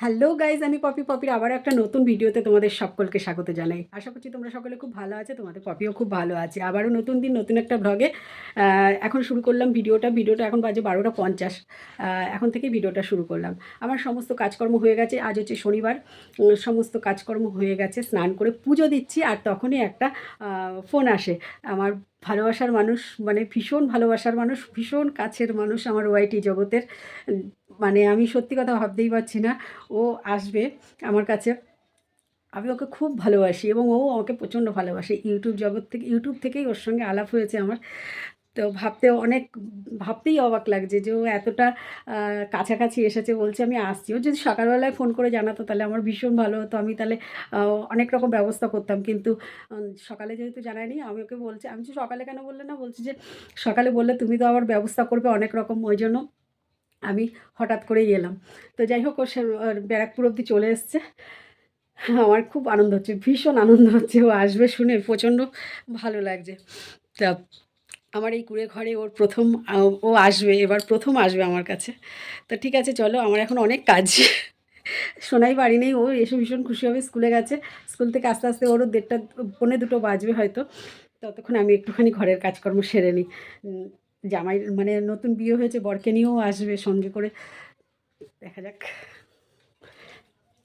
Hello guys আমি পপি। পপির আবার একটা নতুন ভিডিওতে তোমাদের সকলকে স্বাগত জানাই। আশা করছি তোমরা সকলে খুব ভালো আছে, তোমাদের পপিও খুব ভালো আছে। আবারও নতুন দিন, নতুন একটা ব্লগে এখন শুরু করলাম ভিডিওটা। ভিডিওটা এখন বাজে বারোটা পঞ্চাশ। এখন থেকে ভিডিওটা শুরু করলাম। আমার সমস্ত কাজকর্ম হয়ে গেছে। আজ হচ্ছে শনিবার। সমস্ত কাজকর্ম হয়ে গেছে। স্নান করে পুজো দিচ্ছি আর তখনই একটা ফোন আসে। আমার ভালোবাসার মানুষ মানে ভীষণ ভালোবাসার মানুষ, ভীষণ কাছের মানুষ আমার ওয়াইটি জগতের। মানে আমি সত্যি কথা ভাবতেই পারছি না। ও আসবে আমার কাছে। আমি ওকে খুব ভালোবাসি এবং ও আমাকে প্রচণ্ড ভালোবাসে। ইউটিউব জগৎ থেকে, ইউটিউব থেকেই ওর সঙ্গে আলাপ হয়েছে আমার। তো ভাবতে অনেক, ভাবতেই অবাক লাগছে যে ও এতটা কাছাকাছি এসেছে বলছে আমি আসছি। ও যদি সকালবেলায় ফোন করে জানাতো তাহলে আমার ভীষণ ভালো হতো। আমি তাহলে অনেক রকম ব্যবস্থা করতাম। কিন্তু সকালে যেহেতু জানায়নি, আমি ওকে বলছি, আমি সকালে কেন বললে না? বলছি যে সকালে বললে তুমি তো আবার ব্যবস্থা করবে অনেক রকম। ওই জন্য আমি হঠাৎ করেই এলাম। তো যাই হোক ওর ব্যারাকপুর অবধি চলে এসছে। আমার খুব আনন্দ হচ্ছে, ভীষণ আনন্দ হচ্ছে। ও আসবে শুনে প্রচণ্ড ভালো লাগছে। তা আমার এই কুড়ে ঘরে ওর প্রথম, ও আসবে, এবার প্রথম আসবে আমার কাছে। তো ঠিক আছে, চলো, আমার এখন অনেক কাজ। শোনাই বাড়ি নেই, ও এসে ভীষণ খুশি হবে, স্কুলে গেছে। স্কুল থেকে আস্তে আস্তে ওরও দেড়টা, পৌনে দুটো বাজবে হয়তো। ততক্ষণ আমি একটুখানি ঘরের কাজকর্ম সেরে নিই। জামাই মানে নতুন বিয়ে হয়েছে, বরকে নিয়েও আসবে সঙ্গে করে। দেখা যাক।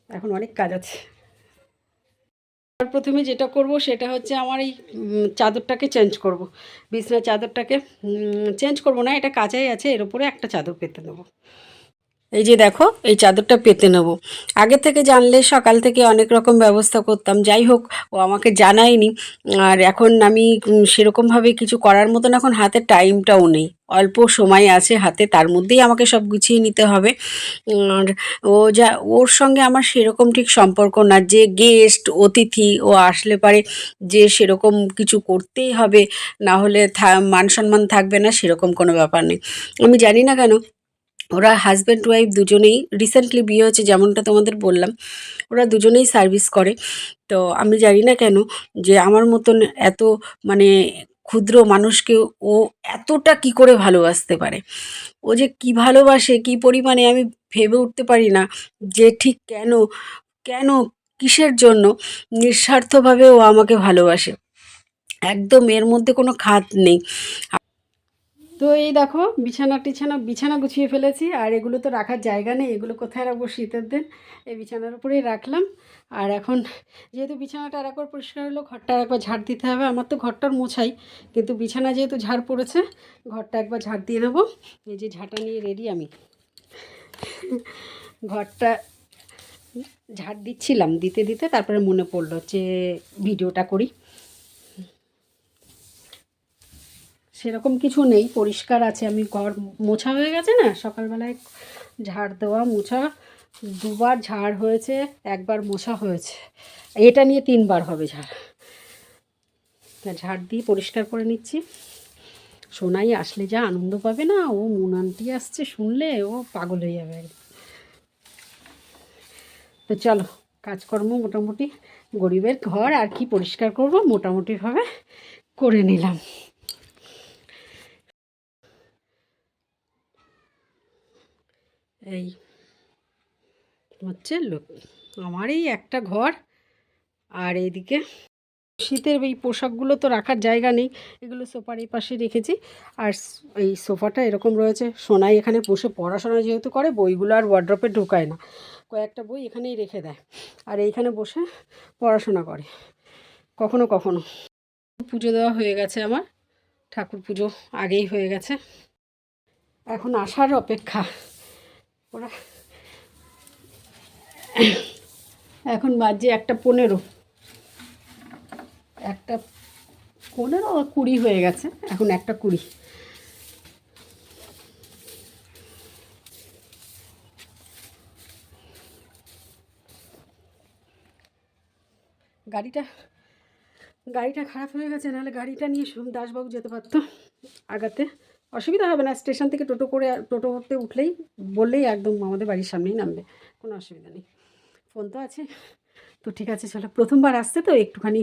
এখন অনেক কাজ আছে। প্রথমে যেটা করব সেটা হচ্ছে আমার এই চাদরটাকে চেঞ্জ করব। বিছনার চাদরটাকে চেঞ্জ করব না, এটা কাঁচাই আছে, এর উপরে একটা চাদর পেতে দেবো। এই যে দেখো, এই চাদরটা পেতে নেব। আগে থেকে জানলে সকাল থেকে অনেক রকম ব্যবস্থা করতাম। যাই হোক, ও আমাকে জানায়নি। আর এখন আমি সেরকমভাবে কিছু করার মতন এখন হাতে টাইমটাও নেই। অল্প সময় আছে হাতে, তার মধ্যেই আমাকে সব গুছিয়ে নিতে হবে। আর ও যা, ওর সঙ্গে আমার সেরকম ঠিক সম্পর্ক না। যে গেস্ট অতিথি, ও আসলে পারে যে সেরকম কিছু করতেই হবে। না হলে মান সম্মান থাকবে না, সেরকম কোনো ব্যাপার নেই। আমি জানি না কেন ওরা হাজব্যান্ড ওয়াইফ দুজনেই রিসেন্টলি বিয়ে হয়েছে, যেমনটা তোমাদের বললাম। ওরা দুজনেই সার্ভিস করে। তো আমি জানি না কেন যে আমার মতন এত মানে ক্ষুদ্র মানুষকে ও এতটা কি করে ভালোবাসতে পারে? ও যে কি ভালোবাসে, কি পরিমাণে আমি ভেবে উঠতে পারি না যে ঠিক কেন কেন, কিসের জন্য নিঃস্বার্থভাবে ও আমাকে ভালোবাসে। একদম এর মধ্যে কোনো খাত নেই। তো এই দেখো, বিছানা টিছানা, বিছানা গুছিয়ে ফেলেছি, আর এগুলো তো রাখার জায়গা নেই, এগুলো কোথায় রাখব শীতের দিন? এই বিছানার উপরেই রাখলাম। আর এখন যেহেতু বিছানাটা আর একবার পরিষ্কার হলো, ঘরটা একবার ঝাড় দিতে হবে। আমার তো ঘরটার মোছাই, কিন্তু বিছানা যেহেতু ঝাড় পড়েছে, ঘরটা একবার ঝাড় দিয়ে দেবো এই যে ঝাঁটা নিয়ে রেডি আমি। ঘরটা ঝাড় দিচ্ছিলাম, দিতে দিতে তারপরে মনে পড়ল যে ভিডিওটা করি। সেরকম কিছু নেই, পরিষ্কার আছে। আমি ঘর মোছা হয়ে গেছে না? সকালবেলায় ঝাড় দেওয়া, মোছা, দুবার ঝাড় হয়েছে, একবার মোছা হয়েছে। এটা নিয়ে তিনবার হবে ঝাড়। ঝাড় দিয়ে পরিষ্কার করে নিচ্ছি। সোনাই আসলে যা আনন্দ পাবে না, ও মুনান্টি আসছে শুনলে, ও পাগল হয়ে যাবে তো চলো, কাজকর্ম মোটামুটি গরিবের ঘর, আর কি পরিষ্কার করব, মোটামুটিভাবে করে নিলাম। এই হচ্ছে লোক, আমার এই একটা ঘর আর এইদিকে শীতের এই পোশাকগুলো তো রাখার জায়গা নেই, এগুলো সোফার এই পাশে রেখেছি। আর এই সোফাটা এরকম রয়েছে, সোনাই এখানে বসে পড়াশোনা যেহেতু করে, বইগুলো আর ওয়ার্ড্রপে ঢুকায় না। কয়েকটা বই এখানেই রেখে দেয় আর এইখানে বসে পড়াশোনা করে। কখনো কখনো পুজো দেওয়া হয়ে গেছে আমার, ঠাকুর পুজো আগেই হয়ে গেছে। এখন আসার অপেক্ষা। ওরা। এখন বাজে একটা পনেরো। একটা পনেরো কুড়ি হয়ে গেছে, এখন একটা কুড়ি। গাড়িটা গাড়িটা খারাপ হয়ে গেছে, নাহলে গাড়িটা নিয়ে দাসবাবু যেতে পারতো আগাতে। অসুবিধা হবে না, স্টেশন থেকে টোটো করে টোটোতে উঠলেই বললেই একদম আমাদের বাড়ির সামনেই নামবে, কোনো অসুবিধা নেই। ফোন তো আছে, তো ঠিক আছে, চলো প্রথমবার আসছে তো একটুখানি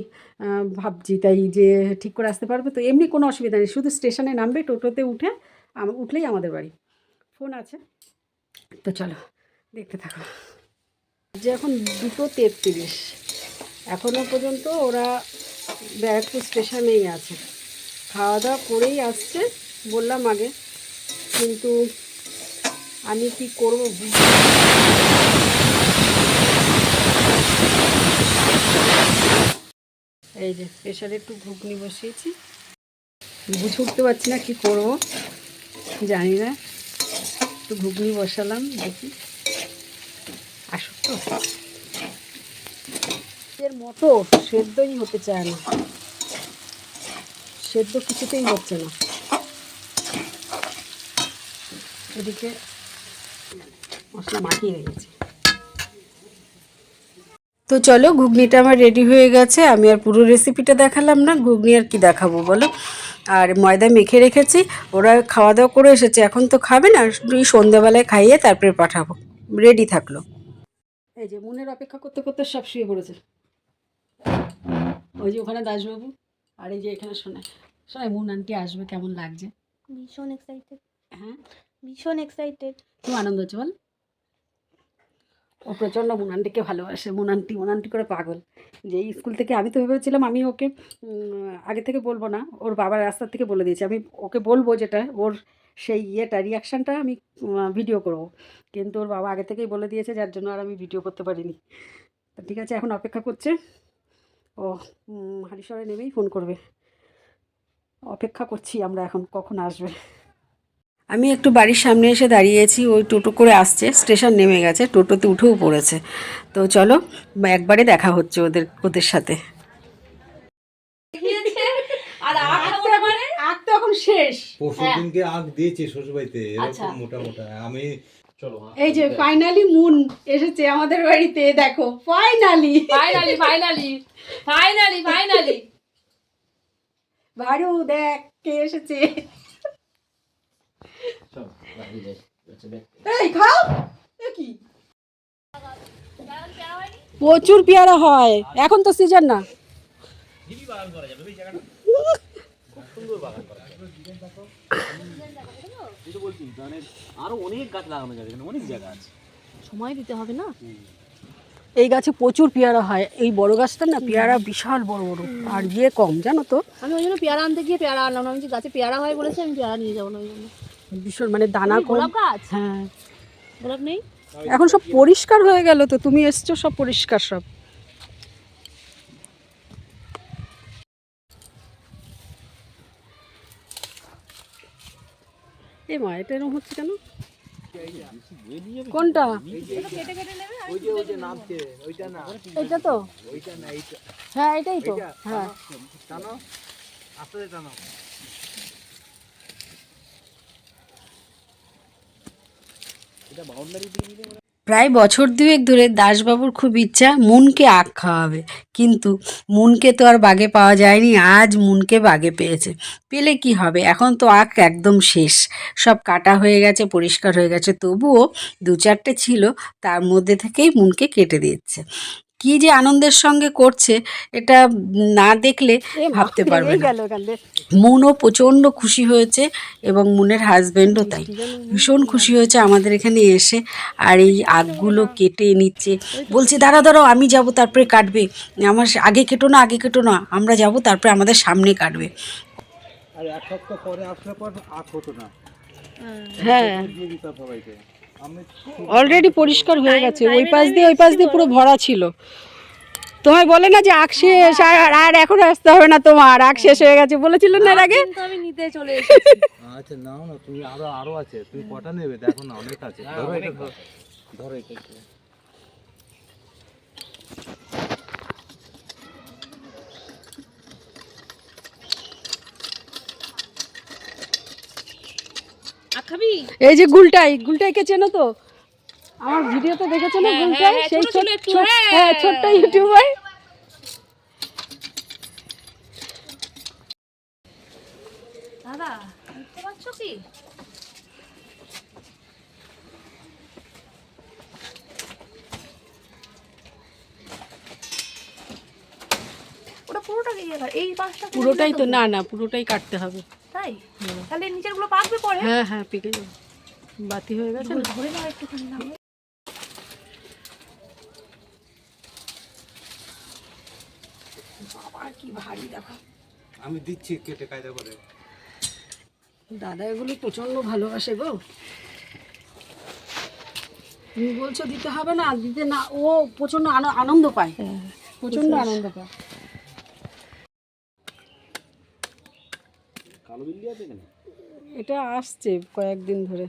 ভাবছি তাই যে ঠিক করে আসতে পারবে, তো এমনি কোনো অসুবিধা নেই, শুধু স্টেশনে নামবে, টোটোতে উঠে উঠলেই আমাদের বাড়ি। ফোন আছে, তো চলো দেখতে থাকো। যে এখন দুটো তেত্রিশ এখনও পর্যন্ত ওরা ব্যারাকপুর স্টেশনেই আছে। খাওয়া দাওয়া করেই আসছে। বললাম আগে, কিন্তু আমি কি করব এই যে প্রেশারে একটু ঘুগনি বসিয়েছি। বুঝে উঠতে পারছি না কি করব, জানি না। একটু ঘুগনি বসালাম, দেখি। আসুক তো। এর মতো সেদ্ধই হতে চায় না। সেদ্ধ কিছুতেই হচ্ছে না। এদিকে মশলা মাখিয়ে রেখেছি। তো চলো ঘুগনিটা আমার রেডি হয়ে গেছে। আমি আর পুরো রেসিপিটা দেখালাম না ঘুগনি আর কি দেখাবো বলো? আর ময়দা মেখে রেখেছি ওরা খাওয়া দাওয়া করে এসেছে এখন তো খাবে না ওই সন্ধ্যাবেলায় খাইয়ে তারপরে পাঠাবো। রেডি থাকল। এই যে মনের অপেক্ষা করতে করতে সব শুয়ে পড়েছে। ওই যে ওখানে দাসবাবু আর এই যে এখানে শোনায় শোনায় মুন আন্টি আসবে কেমন লাগছে? ভীষণ এক্সাইটেড হ্যাঁ? ভীষণ এক্সাইটেড খুব আনন্দ হচ্ছে বল। ও প্রচণ্ড মুনান্টিকে ভালোবাসে, মুনান্টি মুনান্টি করে পাগল। যে স্কুল থেকে আমি তো ভেবেছিলাম আমি ওকে আগে থেকে বলব না, ওর বাবার রাস্তার থেকে বলে দিয়েছি। আমি ওকে বলব যেটা, ওর সেই ইয়েটা রিয়াকশানটা আমি ভিডিও করব। কিন্তু ওর বাবা আগে থেকেই বলে দিয়েছে যার জন্য আর আমি ভিডিও করতে পারিনি। তো ঠিক আছে, এখন অপেক্ষা করছে। ও হারিশরে নেমেই ফোন করবে। অপেক্ষা করছি আমরা এখন, কখন আসবে। আমি একটু বাড়ির সামনে এসে দাঁড়িয়েছি ওই টোটো করে আসছে স্টেশন নেমে গেছে টোটোতে উঠেও পড়েছে। তো চলো একবারে দেখা হচ্ছে ওদের ওদের সাথে। তো এখন শেষ। পরশু আগ দিয়েছি শ্বশুরবাড়িতে আচ্ছা। এরকম মোটা মোটা। আমি চলো এই যে ফাইনালি মুন এসেছে আমাদের বাড়িতে দেখো finally finally finally finally finally ভারু দেখ কে এসেছে। এই খাও। কি? প্রচুর পেয়ারা হয়। এখন তো সিজন না। আরও অনেক গাছ লাগানো যাবে অনেক জায়গা আছে সময় দিতে হবে না? এই গাছে প্রচুর পেয়ারা হয়। এই বড় গাছটা না পেয়ারা বিশাল বড় বড় আর ইয়ে কম জানো তো? আমি ওই জন্য পেয়ারা আনতে গিয়ে পেয়ারা আনলাম না। আমি যে গাছে পেয়ারা হয় বলেছি আমি পেয়ারা নিয়ে যাব না ওই জন্য। ভীষণ মানে দানা গোলাপ গাছ? হ্যাঁ। গোলাপ নেই? এখন সব পরিষ্কার হয়ে গেল তো তুমি এসছো সব পরিষ্কার সব। এ মা এটা এরকম হচ্ছে কেন? কোনটা? ওই যে ওই যে নামছে ওইটা না এটা তো? ওইটা না এইটা হ্যাঁ এটাই তো। হ্যাঁ টানো আস্তে টানো এটা বাউন্ডারি দিয়ে দিলে প্রায় বছর দুয়েক ধরে দাসবাবুর খুব ইচ্ছা মুনকে আখ খাওয়াবে। কিন্তু মুনকে তো আর বাগে পাওয়া যায়নি, আজ মুনকে বাগে পেয়েছে। পেলে কি হবে? এখন তো আখ একদম শেষ। সব কাটা হয়ে গেছে, পরিষ্কার হয়ে গেছে। তবুও দু চারটে ছিল, তার মধ্যে থেকেই মুনকে কেটে দিচ্ছে কি যে আনন্দের সঙ্গে করছে এটা না দেখলে ভাবতে পারবে না। মুনও প্রচণ্ড খুশি হয়েছে এবং মুনের হাজবেন্ডও তাই। ভীষণ খুশি হয়েছে আমাদের এখানে এসে আর এই আগগুলো কেটে নিচ্ছে। বলছে দাঁড়া দাঁড়াও আমি যাব তারপরে কাটবে। আমার আগে কেটো না আগে কেটো না আমরা যাব তারপরে আমাদের সামনে কাটবে। আর এক সপ্তাহ পরে আসলে পর আখ হতো না। হ্যাঁ। অলরেডি পরিষ্কার হয়ে গেছে। ওই পাশ দিয়ে ওই পাশ দিয়ে পুরো ভরা ছিল। তোমায় বলে না যে আখ শেষ আর আর এখন আসতে হবে না তোমার। আখ শেষ হয়ে গেছে বলেছিল না এর আগে? আমি নিতে চলে এসেছি। আচ্ছা নাও না তুমি আরও আরও আছে। তুমি কটা নেবে? দেখো না অনেক আছে। ধরো এটা। ধরো এটা খাবি এই যে গুলটাই গুলটাইকে চেনো তো? আমার ভিডিওতে দেখেছ না হ্যাঁ, গুলটাই? হ্যাঁ, সেই ছোট- হ্যাঁ। হ্যাঁ ছোট্ট ইউটিউবার। দাদা বুঝতে পারছ কি? পুরোটাই তো না না পুরোটাই কাটতে হবে। হ্যাঁ। তাহলে নিচেরগুলো পাকবে পরে? হ্যাঁ হ্যাঁ পেকে যাবে। বাতি হয়ে গেছে ধরে নাও আমি দিচ্ছি কেটে কায়দা করে। দাদা এগুলো প্রচণ্ড ভালোবাসে গো। তুমি বলছো দিতে হবে না দিতে না ও প্রচণ্ড আনন্দ পায়। হ্যাঁ, প্রচণ্ড আনন্দ পায়। বিল্লি আছে এখানে? এটা আসছে কয়েকদিন ধরে।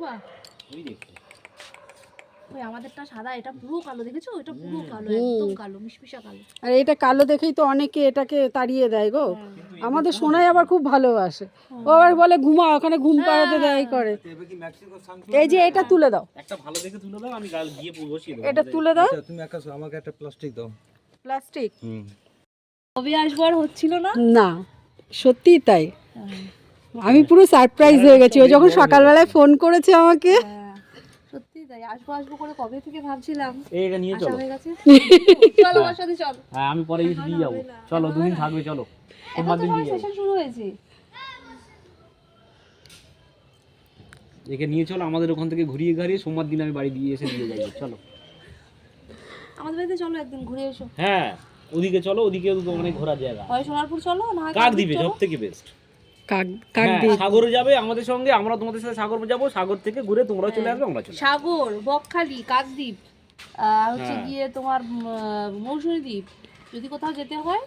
বাহ। ওই আমাদেরটা সাদা এটা পুরো কালো দেখেছ? এটা পুরো কালো একদম কালো মিশমিশা কালো। আর এটা কালো দেখেই তো অনেকে এটাকে তাড়িয়ে দেয় গো। আমাদের সোনাই আবার খুব ভালোবাসে। ও আবার বলে ঘুমা ওখানে ঘুম পাড়াতে দেয় করে। এই যে এটা তুলে দাও। একটা ভালো দেখে তুলে দাও আমি গাল পুরো বসিয়ে এটা তুলে দাও। আচ্ছা, তুমি একটা আমাকে একটা প্লাস্টিক দাও। প্লাস্টিক হুম। কবে আসব আর হচ্ছিল না? না সত্যি তাই। আমি পুরো সারপ্রাইজ হয়ে গেছি। ও যখন সকালবেলায় ফোন করেছে আমাকে। হ্যাঁ, সত্যি তাই। আসব আসব করে কবে থেকে ভাবছিলাম? এই এটা নিয়ে চলো। চলো আমার সাথে চলো। হ্যাঁ আমি পরে এসে দিয়ে যাব। চলো দুদিন থাকবে চলো। সোমবার দিন দিয়ে সেশন শুরু হয়েছে। একে নিয়ে চলো আমাদের ওখান থেকে ঘুরিয়ে ঘাড়িয়ে সোমবার দিন আমি বাড়ি দিয়ে এসে দিয়ে যাব। চলো। আমাদের বাড়িতে চলো একদিন ঘুরে এসো। হ্যাঁ ওদিকে চলো ওদিকে তো অনেক ঘোরার জায়গা। হয় সোনারপুর চলো না হয় কাক দিবে? সব থেকে বেস্ট কাক কাক হ্যাঁ দিয়ে সাগরে যাবে আমাদের সঙ্গে আমরা তোমাদের সাথে সাগর যাব সাগর থেকে ঘুরে তোমরাও চলে আসবে আমরা চলে সাগর বকখালি কাকদ্বীপ হচ্ছে হ্যাঁ। গিয়ে তোমার আহ, মৌসুমী দ্বীপ যদি কোথাও যেতে হয়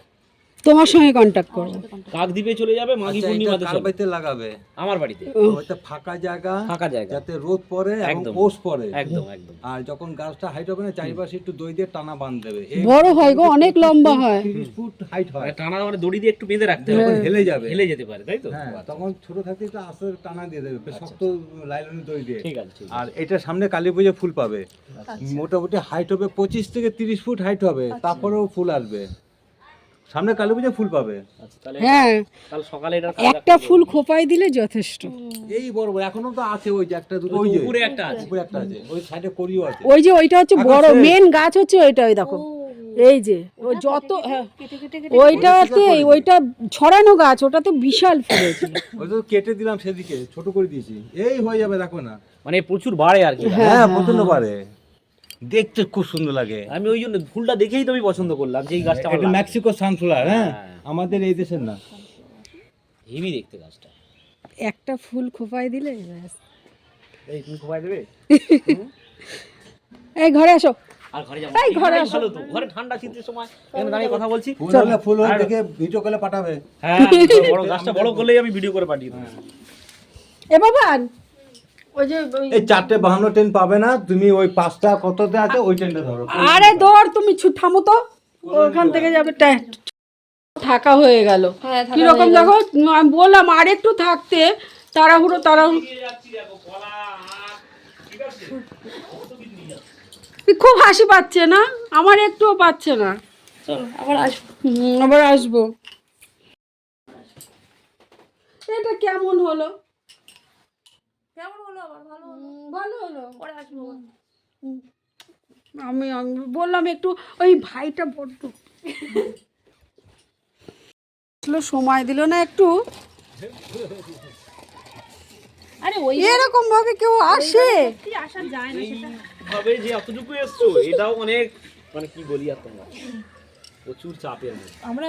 তোমার সঙ্গে কন্ট্যাক্ট করব। কাকদ্বীপে চলে যাবে মাঘী আচ্ছা, পূর্ণিমাতে চলো বাড়িতে লাগাবে? আমার বাড়িতে। ওইটা ফাঁকা জায়গা ফাঁকা জায়গা। যাতে রোদ পড়ে এবং। ওস পড়ে। একদম একদম। আর যখন গাছটা হাইট হবে না চারিপাশে একটু দই দিয়ে টানা বাঁধ দেবে বড় হয় গো অনেক লম্বা হয়। তিরিশ ফুট হাইট হয়। টানা মানে দড়ি দিয়ে একটু বেঁধে রাখতে হবে হেলে যাবে। হেলে যেতে পারে তাই তো? হ্যাঁ তখন ছোট থাকতে একটু আস্তে আস্তে টানা দিয়ে দেবে শক্ত লাইলনি দই দিয়ে। ঠিক আছে ঠিক আছে। আর এটা সামনে কালী পুজো ফুল পাবে। মোটামুটি হাইট হবে পঁচিশ থেকে তিরিশ ফুট হাইট হবে তারপরেও ফুল আসবে। সামনে কালী পুজো ফুল পাবে। আচ্ছা হ্যাঁ কাল সকালে এটা একটা ফুল খোপাই দিলে যথেষ্ট। এই বড় বড় এখনও তো আছে ওই যে একটা দুটো ওই যে উপরে একটা আছে। উপরে একটা আছে ওই সাইডে করিও আছে। ওই যে ওইটা হচ্ছে বড় মেন গাছ হচ্ছে ওইটা ওই দেখো। এই যে ও যত হ্যাঁ কেটে কেটে কেটে ওইটাতে ওইটা ছড়ানো গাছ ওটাতে বিশাল ফুল হয়েছিল ওই তো কেটে দিলাম সেদিকে ছোট করে দিয়েছি। এই হয়ে যাবে দেখো না। মানে প্রচুর বাড়ে আর কি। হ্যাঁ প্রচণ্ড পারে দেখতে খুব সুন্দর লাগে। আমি ওই জন্য ফুলটা দেখেই তো আমি পছন্দ করলাম যে এই গাছটা এটা মেক্সিকো সানফ্লাওয়ার হ্যাঁ? হ্যাঁ। আমাদের এই দেশের না। হেভি দেখতে গাছটা। একটা ফুল খোপাই দিলে এই তুমি খোপাই দেবে? এই ঘরে আসো। আর ঘরে যাব এই ঘরে আসো। তো ঘরে ঠান্ডা শীতের সময়। দাঁড়িয়ে কথা বলছি। ফুল দেখে ভিডিও কলে পাঠাবে। হ্যাঁ বড় গাছটা বড় করলেই আমি ভিডিও করে পাঠিয়ে দেবো। এ বাবান ওই যে এই চারটে বাহান্ন ট্রেন পাবে না তুমি ওই পাঁচটা কততে আছে ওই ট্রেনটা ধরো। আরে দৌড় তুমি থামো তো। ওখান থেকে যাবে থাকা হয়ে গেল। হ্যাঁ কীরকম দেখো আমি বললাম আর একটু থাকতে তাড়াহুড়ো তাড়াহুড়ো। খুব হাসি পাচ্ছে না? আমার একটুও পাচ্ছে না। চলো আবার আসব। আবার আসব। এটা কেমন হলো? কেমন হলো আবার? ভালো হলো? ভালো হলো। পরে আসব আমি আমি বললাম একটু ওই ভাইটা বড্ড। আসলে সময় দিল না একটু। আরে ওই এরকম ভাবে কেউ আসে? কি আসা যায় না সেটা। ভাবে যে এতটুকু এসছো এটাও অনেক মানে কি বলি আর তোমরা? প্রচুর চাপের আমরা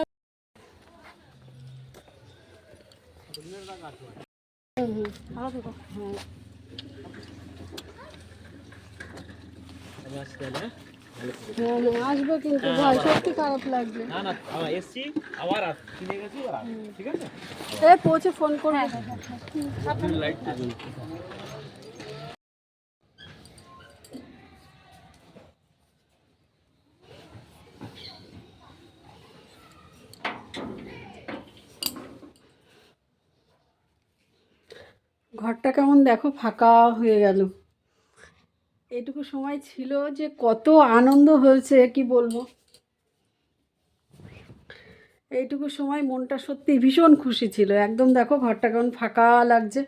আসবে কিন্তু ভাই সত্যি খারাপ লাগবে। না না এসছি আবার কিনে গেছি ঠিক আছে? এ পৌঁছে ফোন করব। লাইট ঘরটা কেমন দেখো? ফাঁকা হয়ে গেল। এটুকু সময় ছিল যে কত আনন্দ হয়েছে, কি বলব? এইটুকু সময় মনটা সত্যি ভীষণ খুশি ছিল। একদম দেখো, ঘরটা কেমন ফাঁকা লাগছে।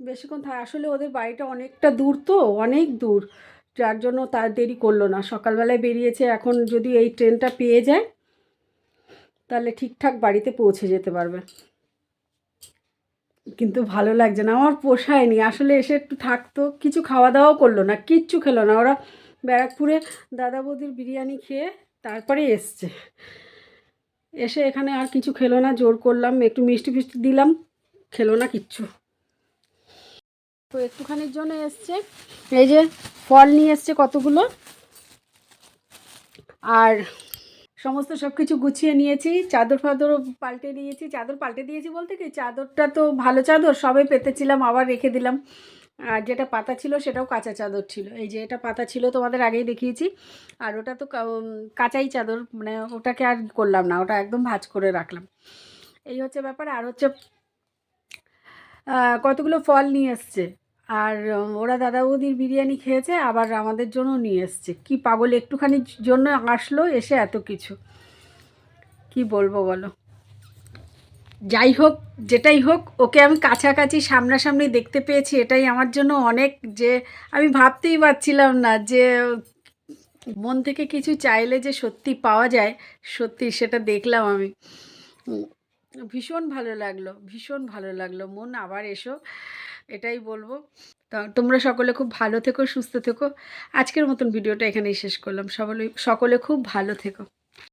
বেশিক্ষণ আসলে ওদের বাড়িটা অনেকটা দূর তো, অনেক দূর। যার জন্য তার দেরি করল না। সকালবেলায় বেরিয়েছে, এখন যদি এই ট্রেনটা পেয়ে যায়, তাহলে ঠিকঠাক বাড়িতে পৌঁছে যেতে পারবে। কিন্তু ভালো লাগছে না, আমার পোষায়নি। আসলে এসে একটু থাকতো, কিছু খাওয়া দাওয়াও করল না, কিচ্ছু খেলো না। ওরা ব্যারাকপুরে দাদা বৌদির বিরিয়ানি খেয়ে তারপরে এসছে। এসে এখানে আর কিছু খেলো না, জোর করলাম, একটু মিষ্টি ফিষ্টি দিলাম, খেলো না কিচ্ছু। তো একটুখানির জন্য এসছে। এই যে ফল নিয়ে এসছে কতগুলো? আর সমস্ত সব কিছু গুছিয়ে নিয়েছি, চাদর ফাদরও পাল্টে দিয়েছি চাদর পাল্টে দিয়েছি বলতে কি, চাদরটা তো ভালো চাদর, সবে পেতেছিলাম, আবার রেখে দিলাম। আর যেটা পাতা ছিল সেটাও কাঁচা চাদর ছিল। এই যে এটা পাতা ছিল তোমাদের আগেই দেখিয়েছি। আর ওটা তো কাঁচাই চাদর মানে ওটাকে আর করলাম না, ওটা একদম ভাঁজ করে রাখলাম। এই হচ্ছে ব্যাপার। আর হচ্ছে কতগুলো ফল নিয়ে এসছে? আর ওরা দাদা বৌদির বিরিয়ানি খেয়েছে, আবার আমাদের জন্য নিয়ে এসছে। কি পাগল, একটুখানি জন্য আসলো এসে এত কিছু। কি বলব বলো। যাই হোক, যেটাই হোক, ওকে আমি কাছাকাছি, সামনাসামনি দেখতে পেয়েছি, এটাই আমার জন্য অনেক যে, আমি ভাবতেই পারছিলাম না যে, মন থেকে কিছু চাইলে যে সত্যি পাওয়া যায়, সত্যি সেটা দেখলাম আমি। ভীষণ ভালো লাগল, ভীষণ ভালো লাগল। মন আবার এসো। এটাই বলব। তোমরা সকলে খুব ভালো থেকো, সুস্থ থেকো। আজকের মতন ভিডিওটা এখানেই শেষ করলাম। সকলে সকলে খুব ভালো থেকো।